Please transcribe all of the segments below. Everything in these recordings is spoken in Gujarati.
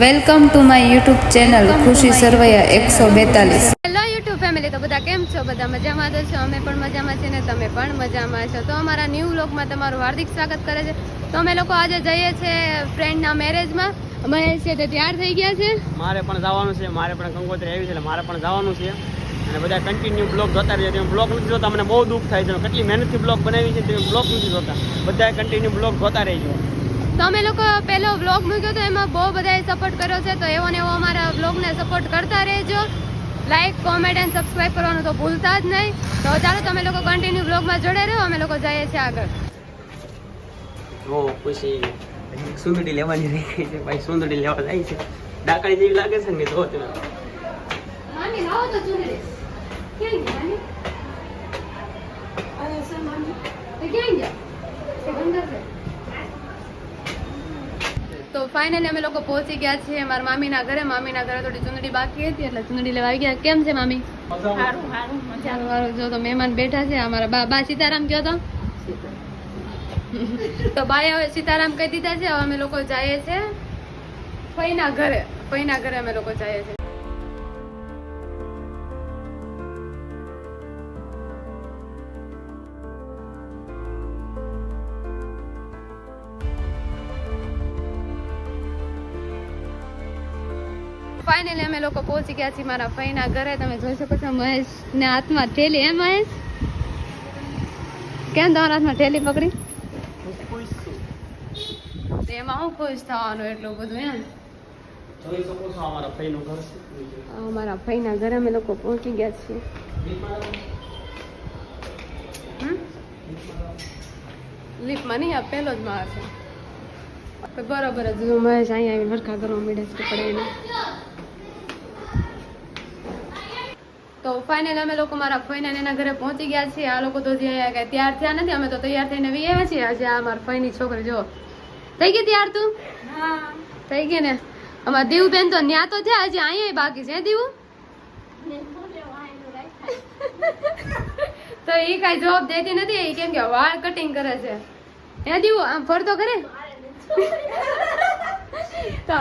Welcome to my YouTube channel Khushi Sarvaiya એકસો બેતાલીસ. હેલો યુટ્યુબ ફેમિલી તો બધા કેમ છો? બધા મજામાં તો છો? અમે પણ મજામાં છીએ ને તમે પણ મજામાં છો? તો અમારા ન્યૂ વ્લોગમાં તમારું હાર્દિક સ્વાગત કરે છે. તો અમે લોકો આજે જઈએ છીએ ફ્રેન્ડના મેરેજમાં મહેશ છે તે તૈયાર થઈ ગયા છે. મારે પણ જવાનું છે. મારે પણ કંકોત્રી આવી છે એટલે મારે પણ જવાનું છે. અને બધા કન્ટિન્યુ બ્લોગ જોતા રહીએ તમે બ્લોગ નથી જોતા મને બહુ દુઃખ થાય છે. કેટલી મહેનતથી બ્લોગ બનાવી છે તમે બ્લોગ નથી જોતા. બધા કન્ટિન્યુ બ્લોગ જોતા રહેજો. તો અમે લોકો પહેલો વ્લોગ મૂક્યો તો એમાં બહુ બધાએ સપોર્ટ કર્યો છે તો એવો ને એવો અમારા વ્લોગને સપોર્ટ કરતા રહેજો. લાઈક કોમેન્ટ એન્ડ સબસ્ક્રાઈબ કરવાનું તો ભૂલતા જ નહીં. તો ચાલો તમે લોકો કન્ટિન્યુ વ્લોગમાં જોડે રહો અમે લોકો જઈએ છીએ આગળ. હો ખુશી સુંદડી લેવાની રહી ગઈ છે ભાઈ સુંદડી લેવા જાય છે. ડાકડી જેવી લાગે છે ને તો તમે. મામી લાવો તો સુંદડી. ક્યાં ગયા મામી? અરે સર મામી. તો ક્યાં ગયા? તે અંદર છે. ફાઇનલી અમે લોકો પહોંચી ગયા છીએ મારા મામીના ઘરે. મામીના ઘરે થોડી ચૂંદડી બાકી હતી એટલે ચૂંદડી લેવા આવી ગયા. કેમ છે મામી? જો તો મહેમાન બેઠા છે અમારા બા બા સીતારામ કયો તો? તો બાએ હવે સીતારામ કહી દીધા છે હવે અમે લોકો જઈએ છીએ ફઈના ઘરે. ફઈના ઘરે અમે લોકો જઈએ છીએ. ફાઇનલી અમે લોકો પહોંચી ગયા છીએ મારા ફઈના ઘરે. તમે જોઈ શકો છો મહેશ ને હાથમાં થેલી હે મહેશ? કેમ તમારા હાથમાં થેલી પકડી? એમાં હું ખુશ થવાનું એટલું બધું એમ? અમારા ફઈના ઘરે અમે લોકો પહોંચી ગયા છીએ? લીફમાં નહીં આ પહેલો જ માળ છે. બરાબર જ મહેશ અહીંયા આવી વરખા કરવા માંડે છે પડાઈને તો ફાઇનલ અમે લોકો મારા ફઈના એના ઘરે પહોંચી ગયા છીએ. આ લોકો તો જે તૈયાર થયા નથી. અમે તો તૈયાર થઈને વી આવ્યા છીએ. આજે આ મારા ફઈની છોકરી જો થઈ ગઈ તૈયાર તું? થઈ ગઈ ને? અમારા દીવબેન તો ન્યા તો થયા. હજી અહીંયા બાકી છે દીવ? દીવું તો એ કાંઈ જવાબ દેતી નથી. એ કેમ કે વાળ કટિંગ કરે છે. એ દીવું આમ ફરતો કરે તો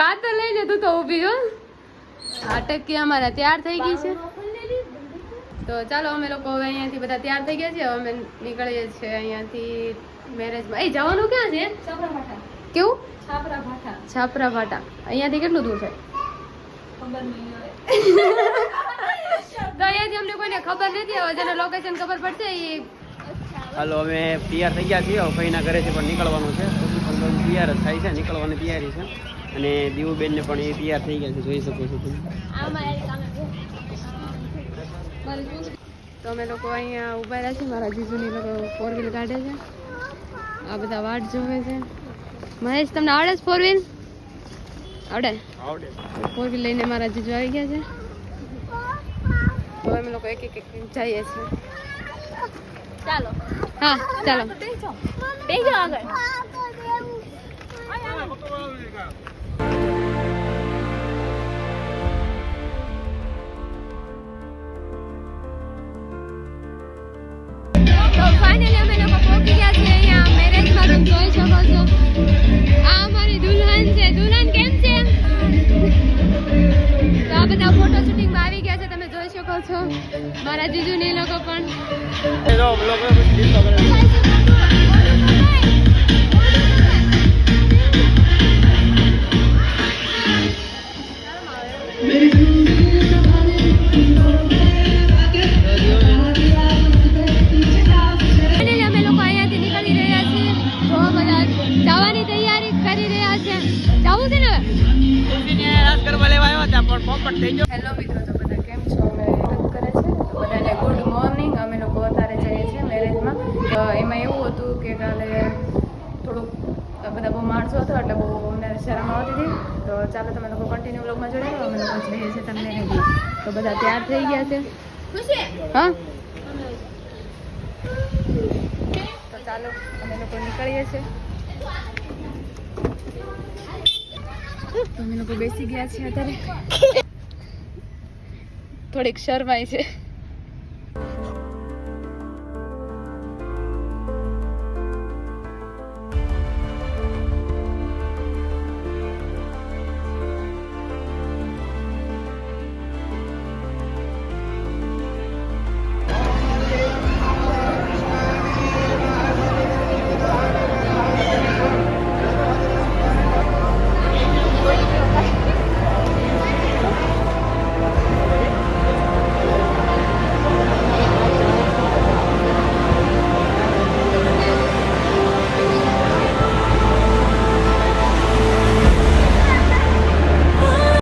કાતર લઈને તું તો ઊભી છો આ ટકી અમારે તૈયાર થઈ ગઈ છે. તો ચાલો અમે લોકો હવે અહીંયાથી બધા તૈયાર થઈ ગયા છે હવે અમે નીકળીએ છીએ અહીંયાથી મેરેજમાં. એ જવાનું ક્યાં છે? કેવું? છાપરા ભાટા અહીંયાથી કેટલું દૂર છે? તો અહીંયાથી અમને કોઈને ખબર નથી. હવે જેને લોકેશન ખબર પડશે એ હાલો અમે તૈયાર થઈ ગયા છીએ. હવે ભાઈના ઘરેથી પણ નીકળવાનું છે. તૈયાર જ થાય છે. નીકળવાની તૈયારી છે. અને દીવુબેનને પણ એ તૈયાર થઈ ગયા છે જોઈ શકો છો તમે. તો અમે લોકો અહીંયા ઊભા રહ્યા છીએ મારા જીજુની લોકો ફોર વ્હીલ કાઢે છે. આ બધા વાટ જોવે છે. મહેશ તમને આવડે છે ફોર વ્હીલ આવડે? આવડે. ફોર વ્હીલ લઈને મારા જીજુ આવી ગયા છે. તો અમે લોકો એક એક એક જઈએ છીએ. ચાલો. હા ચાલો. બેસજો આગળ. તો ફાઇનલી અમે લોકો પહોંચી ગયા છીએ અહીંયા મેરેજમાં જોઈ શકો છો. આ અમારી દુલ્હન છે. દુલ્હન કેમ છે? તો બધા ફોટો શૂટિંગમાં આવી ગયા છે. તમે જોઈ શકો છો. મારા જીજુ ને લોકો પણ. માણસો હતો એટલે બહુ અમને શરમ આવતી હતી. તો ચાલો તમે લોકો કન્ટિન્યુ બ્લોગમાં જોડે રહો અમે લોકો જઈએ છીએ તમને તો બધા તૈયાર થઈ ગયા છે. હા? તો ચાલો, અમે લોકો નીકળીએ છીએ. અમે લોકો બેસી ગયા છીએ અત્યારે. થોડીક શરમાય છે.